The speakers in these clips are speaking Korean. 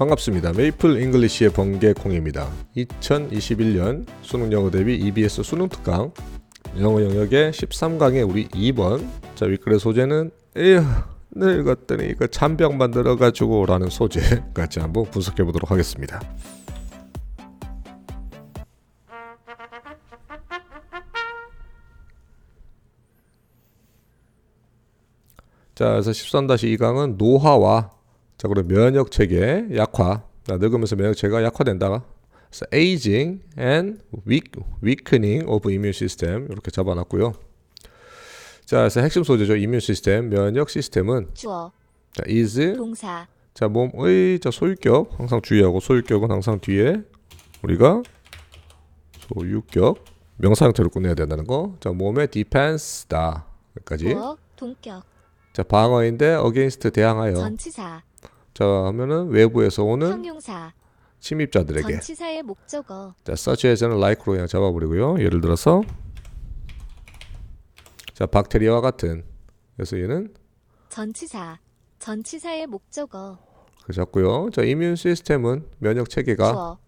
반갑습니다. 메이플 잉글리시의 번개콩입니다. 2021년 수능 영어 대비 EBS 수능 특강 영어 영역의 13강의 우리 2번 자 윗글의 소재는 에휴 늙었더니 이거 잔병 만들어 가지고 라는 소재 같이 한번 분석해 보도록 하겠습니다. 자, 그래서 13-2강은 노화와 자, 그리고 면역 체계 약화. 자, 늙으면서 면역 체계가 약화된다. 그래서 aging and weak, weakening of immune system 이렇게 잡아놨고요. 자, 그래서 핵심 소재죠. 이뮨 시스템, 면역 시스템은 주어, 자, is 동사, 자, 몸의 자, 소유격 항상 주의하고 소유격은 항상 뒤에 우리가 소유격 명사 형태로 끝내야 된다는 거. 자, 몸의 defense다. 여기까지. 보어, 동격, 자, 방어인데 against 대항하여. 전치사, 자, 하면은 외부에서 오는 형용사, 침입자들에게. 전치사의 목적어, 자, as는 like로 그냥 잡아버리고요. 예를 들어서 자, 박테리아와 같은. 그래서 얘는 전치사, 전치사의 목적어, 그 잡고요. 자, 이뮨 시스템은 면역 체계가 주어,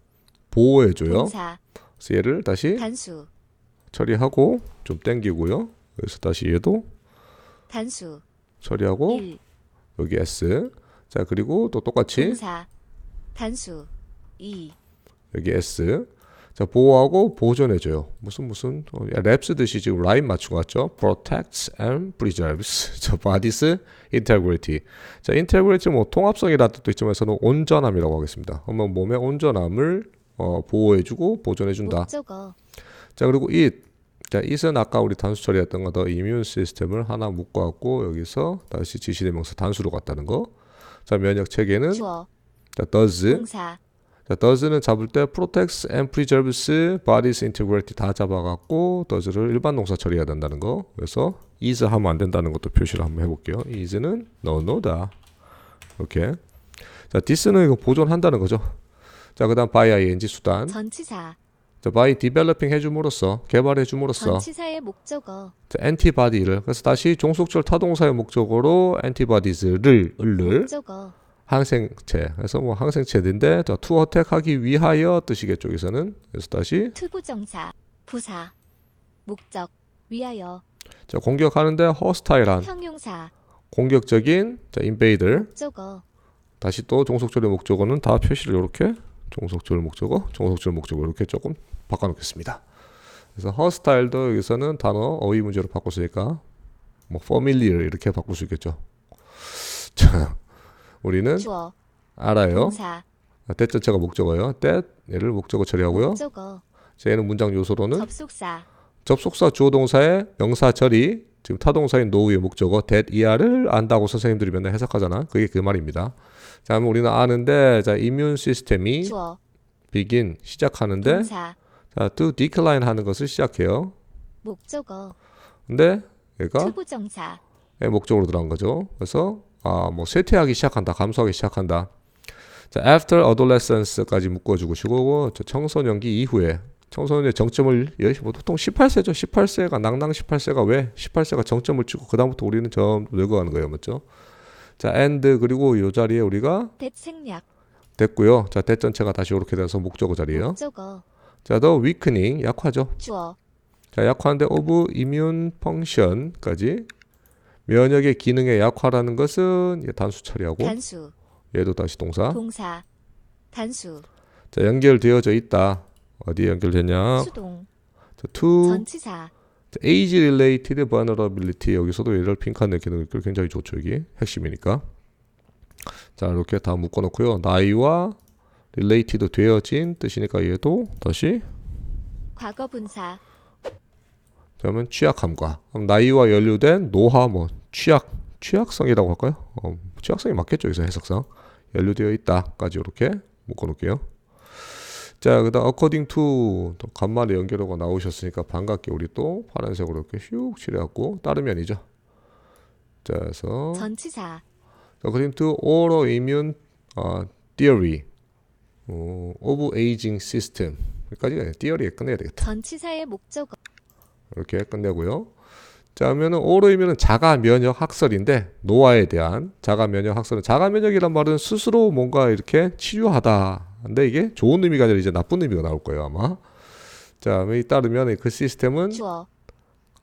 보호해줘요. 동사, 그래서 얘를 다시 단수, 처리하고 좀 땡기고요. 그래서 다시 얘도 단수, 처리하고 일, 여기 S. 자, 그리고 또 똑같이 동사, 단수, 이, 여기 S. 자, 보호하고 보존해줘요. 무슨 무슨 어, 야, 랩 쓰듯이 지금 라인 맞춘 것 같죠? Protects and preserves. 자, body's integrity. 자, integrity 뭐 통합성이라는 뜻도 있지만 저는 온전함이라고 하겠습니다. 그러면 몸의 온전함을 어, 보호해주고 보존해준다. 목적어, 자, 그리고 it. 자, it은 아까 우리 단수 처리했던 거더 이뮨 시스템을 하나 묶어갖고 여기서 다시 지시대명사 단수로 갔다는 거. 자, 면역 체계는 주어, 자, does. 동사, 자, does는 잡을 때 protects and preserves body's integrity 다 잡아갖고 does를 일반 동사 처리해야 된다는 거. 그래서 is 하면 안 된다는 것도 표시를 한번 해볼게요. is는 no, no다. 이렇게. 자, this는 이거 보존한다는 거죠. 자, 그다음 by ing 수단. 전치사, 자, by developing 해줌으로써 개발해줌으로써 전치사의 목적어, 자, antibody를 그래서 다시 종속절 타동사의 목적으로 antibodies를 을를 목적어, 항생체. 그래서 뭐 항생체인데 자, to attack하기 위하여 뜻이겠죠 여기서는 그래서 다시 투부정사, 부사, 목적, 위하여, 자 공격하는데 hostile한 형용사, 공격적인 자 invader 목적어, 다시 또 종속절의 목적어는 다 표시를 이렇게 종속절 목적어 종속절 목적어 이렇게 조금 바꿔놓겠습니다. 그래서 hostile도 여기서는 단어 어휘 문제로 바꿨으니까 뭐 familiar 이렇게 바꿀 수 있겠죠. 자 우리는 주어, 알아요. 동사, that 자체가 목적어예요. that 얘를 목적어 처리하고요. 목적어, 자, 얘는 문장 요소로는 접속사, 접속사 주어 동사의 명사 처리 지금 타동사인 노우의 목적어 that 이하를 안다고 선생님들이 맨날 해석하잖아. 그게 그 말입니다. 자 그럼 우리는 아는데 자 이뮨 시스템이 주어, begin 시작하는데 동사, 자 to decline 하는 것을 시작해요. 목적어, 근데 얘가 투부정사, 의 목적으로 들어간 거죠. 그래서 아 뭐 쇠퇴하기 시작한다 감소하기 시작한다. 자 after adolescence까지 묶어주고 시고 저 청소년기 이후에 청소년의 정점을 예, 뭐 보통 18세죠. 18세가 낭낭 18세가 왜? 18세가 정점을 찍고 그 다음부터 우리는 점 늙어가는 거예요. 맞죠? 자 and 그리고 이 자리에 우리가 됐고요. 자 대 전체가 다시 이렇게 돼서 목적어 자리에요. 목적어, 자 the weakening 약화죠? 주어, 자 약화인데 of immune function까지. 면역의 기능의 약화라는 것은 얘 단수 처리하고 단수, 얘도 다시 동사. 동사, 단수, 자 연결되어져 있다. 어디에 연결되냐? 수동, 자, to 전치사, 자, age related vulnerability. 여기서도 얘를 빈칸 기능 굉장히 좋죠 여기 핵심이니까. 자 이렇게 다 묶어 놓고요. 나이와 related 되어진 뜻이니까 얘도 다시 과거 분사, 그러면 취약함과 그럼 나이와 연루된 노화 뭐 취약 취약성이라고 할까요? 어, 취약성이 맞겠죠 여기서 해석상 연루되어 있다까지 이렇게 묶어놓을게요. 자 그다음 according to 또 간만에 연결어가 나오셨으니까 반갑게 우리 또 파란색으로 이렇게 슉 칠해갖고 따르면이죠. 자 그래서 전치사, according to oral immune 어, theory 어, of aging system 여기까지가 theory에 끝내야 되겠다. 전치사의 목적어, 이렇게 끝내고요. 자, 하면은 오로 의미는 자가 면역 학설인데 노화에 대한 자가 면역 학설은 자가 면역이란 말은 스스로 뭔가 이렇게 치료하다. 근데 이게 좋은 의미가 아니라 이제 나쁜 의미가 나올 거예요, 아마. 자, 이 따르면 그 시스템은 주어,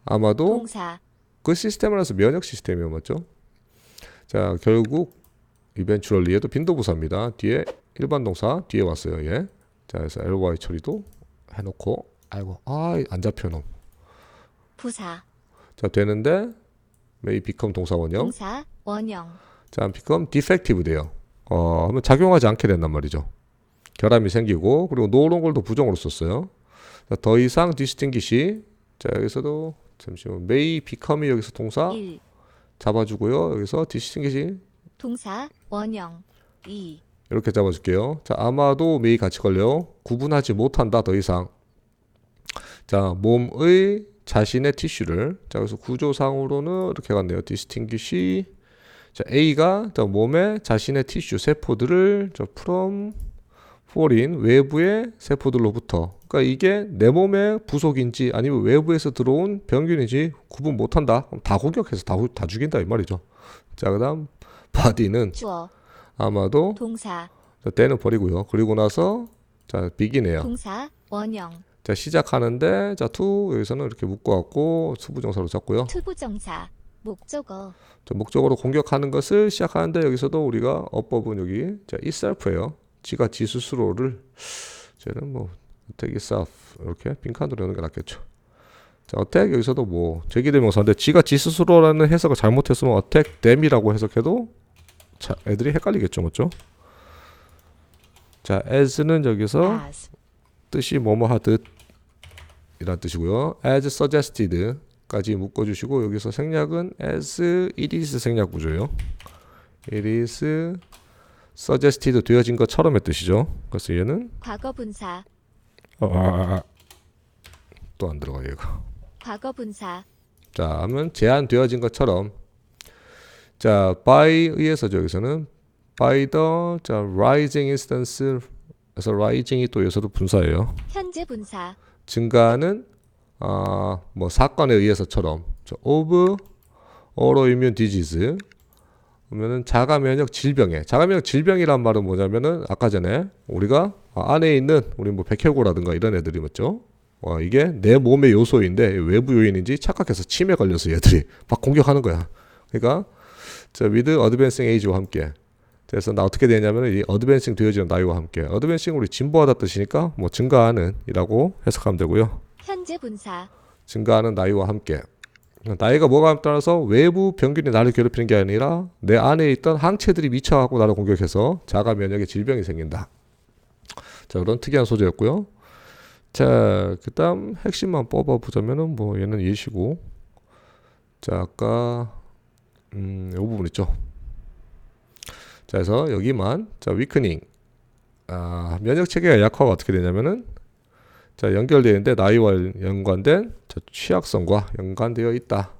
아마도 동사, 그 시스템이라서 면역 시스템이요, 맞죠? 자, 결국 이벤츄럴리에도 빈도부사입니다. 뒤에 일반 동사 뒤에 왔어요, 얘. 자, 그래서 ly 처리도 해놓고 아이고, 아, 안 잡혀 놈. 부사, 자, 되는데 may become 동사 원형. 동사, 원형, 자, become defective 돼요. 어, 하면 작용하지 않게 된단 말이죠. 결함이 생기고 그리고 노런 걸도 부정으로 썼어요. 자, 더 이상 distinguish. 자, 여기서도 잠시만 may become이 여기서 동사 1, 잡아주고요. 여기서 distinguish 동사, 원형, 2, 이렇게 잡아줄게요. 자, 아마도 may 같이 걸려요. 구분하지 못한다 더 이상. 자, 몸의 자신의 티슈를 자, 그래서 구조상으로는 이렇게 갔네요. distinguish. 자, A가 자, 몸의 자신의 티슈 세포들을 저 from foreign 외부의 세포들로부터 그러니까 이게 내 몸의 부속인지 아니면 외부에서 들어온 병균인지 구분 못한다. 그럼 다 공격해서 다, 후- 다 죽인다 이 말이죠. 자, 그다음 body는 주어, 아마도 동사, 자, 때는 버리고요. 그리고 나서 자, beg인해요. 동사, 원형, 자, 시작하는데 자, to 여기서는 이렇게 묶어 갖고 수부정사로 잡고요. 투부정사, 목적어, 자, 목적으로 공격하는 것을 시작하는데 여기서도 우리가 어법은 여기 자, itself예요. 지가 지 스스로를 쟤는 뭐 attack itself 이렇게 빈칸으로 여는 게 낫겠죠. 자, attack 여기서도 뭐 제기대명사인데 지가 지 스스로라는 해석을 잘못했으면 attack them이라고 해석해도 자, 애들이 헷갈리겠죠, 맞죠? 자, as는 여기서 as, 뜻이 뭐뭐 하듯 이란 뜻이고요. as suggested,까지 묶어 주시고 여기서 생략은 as it is 생략 구조예요. it is suggested 되어진 것처럼의 뜻이죠. 그래서 얘는 과거 분사, 또안 들어가 얘가. 과거 분사, 자, 하면 제한되어진 것처럼 자, by 의해서죠. 여기서는 by the 자, rising instance 그래서 rising이 또 여기서도 분사예요. 현재 분사, 증가하는 아, 뭐 사건에 의해서처럼 저 of autoimmune disease 그러면은 자가 면역 질병에 자가 면역 질병이란 말은 뭐냐면은 아까 전에 우리가 아, 안에 있는 우리 뭐 백혈구라든가 이런 애들이 맞죠? 와, 이게 내 몸의 요소인데 외부 요인인지 착각해서 치매 걸려서 얘들이 막 공격하는 거야. 그러니까 자, with advancing age와 함께 그래서 나 어떻게 되냐면 이 어드밴싱 되어지는 나이와 함께 어드밴싱 우리 진보하다 뜻이니까 뭐 증가하는이라고 해석하면 되고요. 현재 분사, 증가하는 나이와 함께 나이가 뭐가 따라서 외부 병균이 나를 괴롭히는 게 아니라 내 안에 있던 항체들이 미쳐갖고 나를 공격해서 자가 면역의 질병이 생긴다. 자 그런 특이한 소재였고요. 자 그다음 핵심만 뽑아보자면은 뭐 얘는 예시고 자 아까 음이 부분 있죠. 자 그래서 여기만 자 위크닝 아 면역 체계가 약화가 어떻게 되냐면은 자 연결되는데 나이와 연관된 저 취약성과 연관되어 있다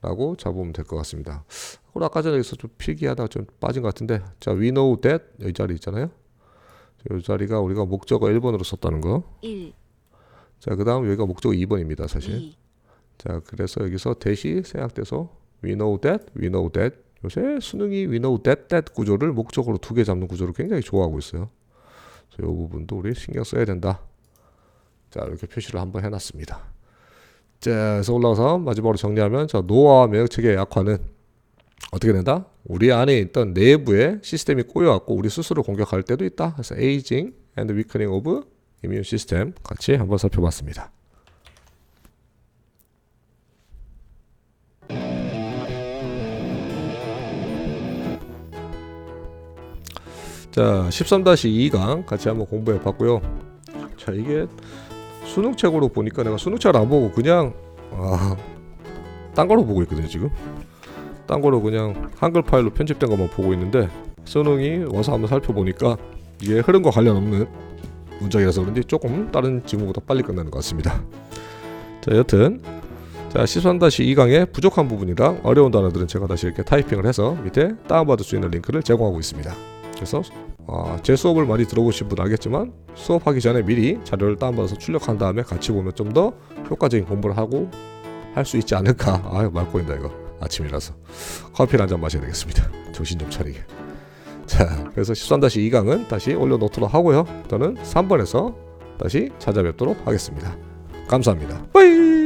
라고 잡으면 될 것 같습니다. 그리고 아까 전에 여기서 좀 필기하다가 좀 빠진 것 같은데 자 we know that 이 자리 있잖아요. 이 자리가 우리가 목적어 1번으로 썼다는 거. 1, 자 그 다음 여기가 목적어 2번입니다 사실. 2, 자 그래서 여기서 대시 생략돼서 we know that, we know that 요새 수능이 we know that that 구조를 목적으로 두 개 잡는 구조를 굉장히 좋아하고 있어요. 그래서 이 부분도 우리 신경 써야 된다. 자 이렇게 표시를 한번 해놨습니다. 자 그래서 올라가서 마지막으로 정리하면 자 노화와 면역 체계의 약화는 어떻게 된다? 우리 안에 있던 내부의 시스템이 꼬여갖고 우리 스스로 공격할 때도 있다. 그래서 aging and weakening of immune system 같이 한번 살펴봤습니다. 자, 13-2강 같이 한번 공부해 봤고요. 자, 이게 수능책으로 보니까 내가 수능책을 안 보고 그냥 아, 딴 거로 보고 있거든요, 지금. 딴 거로 그냥 한글 파일로 편집된 것만 보고 있는데 수능이 와서 한번 살펴보니까 이게 흐름과 관련 없는 문장이라서 그런지 조금 다른 지문보다 빨리 끝나는 것 같습니다. 자, 여튼 자, 13-2강의 부족한 부분이랑 어려운 단어들은 제가 다시 이렇게 타이핑을 해서 밑에 다운받을 수 있는 링크를 제공하고 있습니다. 그래서 어, 제 수업을 많이 들어보신 분 알겠지만 수업하기 전에 미리 자료를 다운받아서 출력한 다음에 같이 보면 좀 더 효과적인 공부를 하고 할 수 있지 않을까. 아유 말 꼬인다 이거 아침이라서 커피를 한 잔 마셔야 되겠습니다. 정신 좀 차리게. 자 그래서 13-2강은 다시 올려놓도록 하고요. 저는 3번에서 다시 찾아뵙도록 하겠습니다. 감사합니다. 빠이.